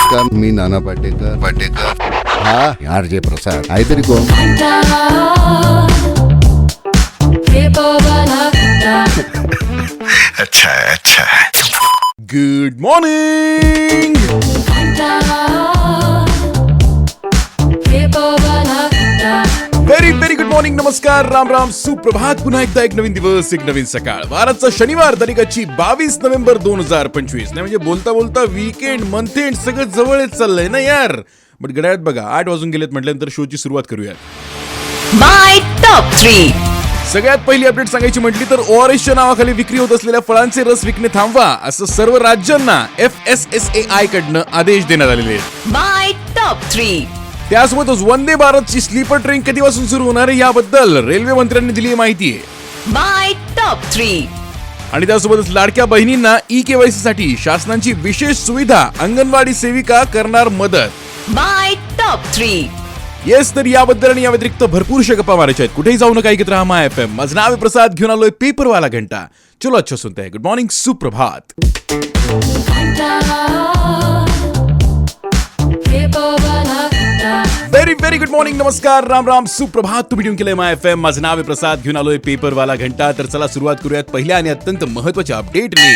नमस्कार मी नाना पाटेकर पाटेकर हा आर जे प्रसाद आहे तरी कोण अच्छा अच्छा गुड मॉर्निंग मॉर्निंग नमस्कार राम राम सुप्रभात. पुन्हा एकदा एक नवीन दिवस एक नवीन सकाळ. वाराचा शनिवार तारीखाची बावीस नोव्हेंबर दोन हजार पंचवीस. नाही म्हणजे बोलता बोलता वीकेंड मंथ एंड सगळं जवळच चाललंय ना यार? बट गड्यात बघा आठ वाजून गेलेत म्हटल्यानंतर शोची सुरुवात करूयात. My top three. सगळ्यात पहिली अपडेट सांगायची म्हटली तर ओआरएसच्या नावाखाली विक्री होत असलेल्या फळांचे रस विकणे थांबवा असं सर्व राज्यांना F S S A I कडनं आदेश देण्यात आलेले आहेत. My top three. त्यासोबतच वंदे भारतची स्लीपर ट्रेन कधीपासून सुरू होणार आहे याबद्दल रेल्वे मंत्र्यांनी दिली माहिती आहे. My top three. आणि त्यासोबतच लाडक्या बहिणींना ई केवायसी साठी शासनाची विशेष सुविधा अंगणवाडी सेविका करणार मदत. My top three. येस तर याबद्दल आणि या व्यतिरिक्त भरपूरशा गप्पा मारायच्या आहेत. कुठेही जाऊ नका ऐकत राहा माय एफ एम माझं नाव प्रसाद घेऊन आलोय पेपरवाला घंटा. चलो अच्छा सुनते हैं गुड मॉर्निंग सुप्रभात व्हेरी गुड मॉर्निंग नमस्कार राम राम. सुप्रभात तुम्ही घेऊन केलंय माय एफ एम माझं नाव आहे प्रसाद घेऊन आलोय पेपरवाला घंटा. तर चला सुरुवात करूयात पहिल्या आणि अत्यंत महत्त्वाच्या अपडेटने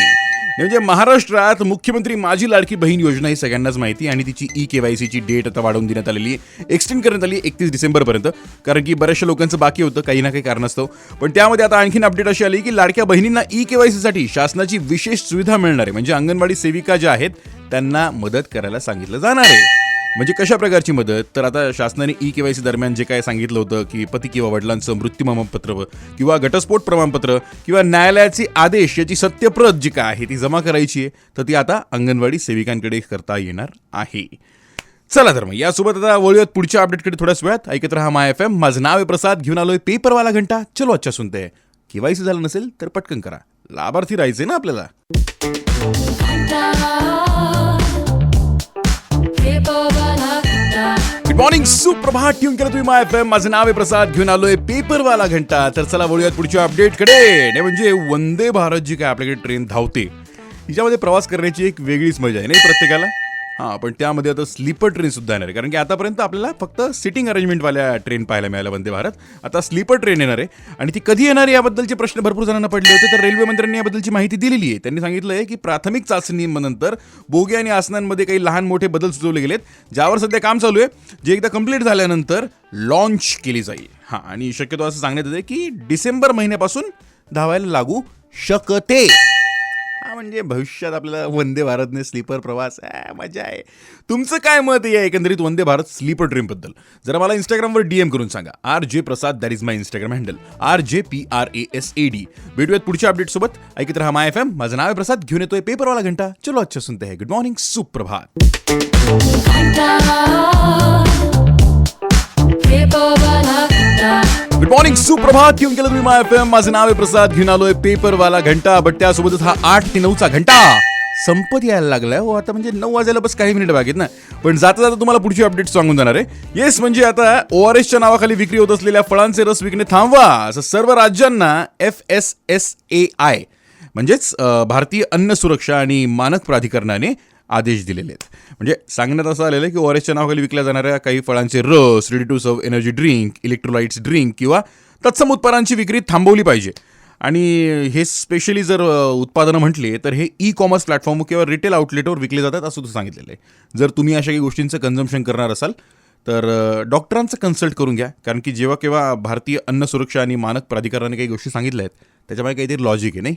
म्हणजे महाराष्ट्रात मुख्यमंत्री माझी लाडकी बहीण योजना ही सगळ्यांनाच माहिती आणि तिची ई केवायसीची डेट आता वाढवून देण्यात आलेली आहे. एक्सटेंड करण्यात आली एकतीस डिसेंबरपर्यंत. कारण की बऱ्याचशा लोकांचं बाकी होतं काही ना काही कारणास्तव. पण त्यामध्ये आता आणखीन अपडेट अशी आली की लाडक्या बहिणींना ई केवायसीसाठी शासनाची विशेष सुविधा मिळणार आहे. म्हणजे अंगणवाडी सेविका ज्या आहेत त्यांना मदत करायला सांगितलं जाणार आहे. म्हणजे कशा प्रकारची मदत? तर आता शासनाने ई केवायसी दरम्यान जे काय सांगितलं होतं की पती किंवा वडिलांचं मृत्यू प्रमाणपत्र किंवा घटस्फोट प्रमाणपत्र किंवा न्यायालयाचे आदेश याची सत्यप्रत जी काय आहे ती जमा करायची आहे तर ती आता अंगणवाडी सेविकांकडे करता येणार आहे. चला तर मग यासोबत आता वळूयात पुढच्या अपडेटकडे थोड्याच वेळात. ऐकत राहा माय एफ एम. माझं नाव आहे प्रसाद. घेऊन आलोय पेपरवाला घंटा. चलो अच्छा सुनते. केवायसी झालं नसेल तर पटकन करा. लाभार्थी राहायचे ना आपल्याला. गुड मॉर्निंग सुप्रभात ट्यून केलं तुम्ही माय एफ एम माझं नाव आहे प्रसाद. घेऊन आलोय पेपरवाला घंटा. तर चला बोलूयात पुढच्या अपडेटकडे नाही म्हणजे वंदे भारत जी काय आपल्याकडे ट्रेन धावते तिच्यामध्ये प्रवास करण्याची एक वेगळीच मजा आहे नाही प्रत्येकाला? हां पण त्यामध्ये आता स्लीपर ट्रेन सुद्धा येणार आहे. कारण की आतापर्यंत आपल्याला फक्त सिटिंग अरेंजमेंटवाल्या ट्रेन पाहायला मिळाल्या वंदे भारत. आता स्लीपर ट्रेन येणार आहे. आणि ती कधी येणार आहे याबद्दलचे प्रश्न भरपूर जणांना पडले होते. तर रेल्वे मंत्र्यांनी याबद्दलची माहिती दिलेली आहे. त्यांनी सांगितलं आहे की प्राथमिक चाचणीनंतर बोगी आणि आसनांमध्ये काही लहान मोठे बदल सुचवले गेलेत ज्यावर सध्या काम चालू आहे जे एकदा कंप्लीट झाल्यानंतर लॉन्च केली जाईल. हां आणि शक्यतो असं सांगण्यात येते की डिसेंबर महिन्यापासून धावायला लागू शकते. हा म्हणजे भविष्यात आपल्याला वंदे भारतने स्लीपर प्रवास मजा आहे. तुमचं काय मत आहे या एकंदरीत वंदे भारत स्लीपर ट्रेनबद्दल? जरा मला इंस्टाग्रामवर डीएम करून सांगा. R J Prasad that is my Instagram handle R J P R A S A D भेटूयात पुढच्या अपडेट सोबत. ऐकत राहा माय एफ एम माझं नाव आहे प्रसाद घेऊन येतोय पेपरवाला घंटा. चलो अच्छा सुनते हैं. गुड मॉर्निंग सुप्रभात. मॉर्निंग सुप्रभात. घेऊन केलं तुम्ही माय एफ एम माझं नाव आहे प्रसाद. घेऊन आलोय पेपरवाला घंटा. बट त्यासोबतच हा आठ ते नऊचा घंटा. संपत यायला लागलाय. हो आता म्हणजे नऊ वाजायला बस काही मिनिट बाकी ना. पण जाता जाता तुम्हाला पुढची अपडेट सांगून जाणार आहे. येस म्हणजे आता ओ आर एसच्या नावाखाली विक्री होत असलेल्या फळांचे रस विकणे थांबवा. असं सर्व राज्यांना F S S A I म्हणजेच भारतीय अन्न सुरक्षा आणि मानक प्राधिकरणाने आदेश दिलेले आहेत. म्हणजे सांगण्यात असं आलेलं आहे की ओआरएसच्या नावाखाली विकल्या जाणाऱ्या काही फळांचे रस ready to serve energy drink electrolytes drink किंवा तत्सम उत्पादनांची विक्री थांबवली पाहिजे. आणि हे स्पेशली जर उत्पादनं म्हटले तर हे ई कॉमर्स प्लॅटफॉर्म किंवा रिटेल आउटलेटवर विकले जातात असं सांगितलेलं आहे. जर तुम्ही अशा काही गोष्टींचं कन्झम्पशन करणार असाल तर डॉक्टरांचं कन्सल्ट करून घ्या. कारण की जेव्हा केव्हा भारतीय अन्न सुरक्षा आणि मानक प्राधिकरणाने काही गोष्टी सांगितल्या आहेत त्याच्यामुळे काहीतरी लॉजिक आहे नाही?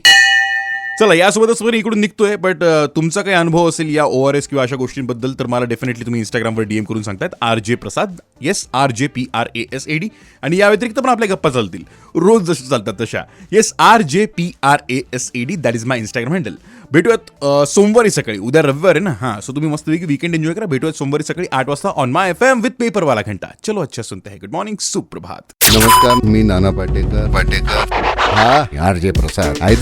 चला यासोबतच पण इकडून निघतोय बट तुमचा काही अनुभव असेल या ओ आर एस किंवा अशा गोष्टींबद्दल तर मला डेफिनेटली तुम्ही इंस्टाग्रामवर डीएम करून सांगतायत. R J Prasad yes R J P R A S A D आणि या व्यतिरिक्त पण आपल्या गप्पा चालतील. रोज जशा चालतात तशा. Yes R J P R A S A D that is my Instagram handle भेटूयात सोमवारी सकाळी. उद्या रविवार आहे ना? हां सो तुम्ही मस्तपैकी वीकेंड एन्जॉय करा. भेटूयात सोमवारी सकाळी आठ वाजता on my F M with पेपरवाला घंटा. चलो अच्छा सुनते हैं. गुड मॉर्निंग सुप्रभात. नमस्कार मी नाना पाटेकर. पाटेकर. हा आर जे प्रसाद आहे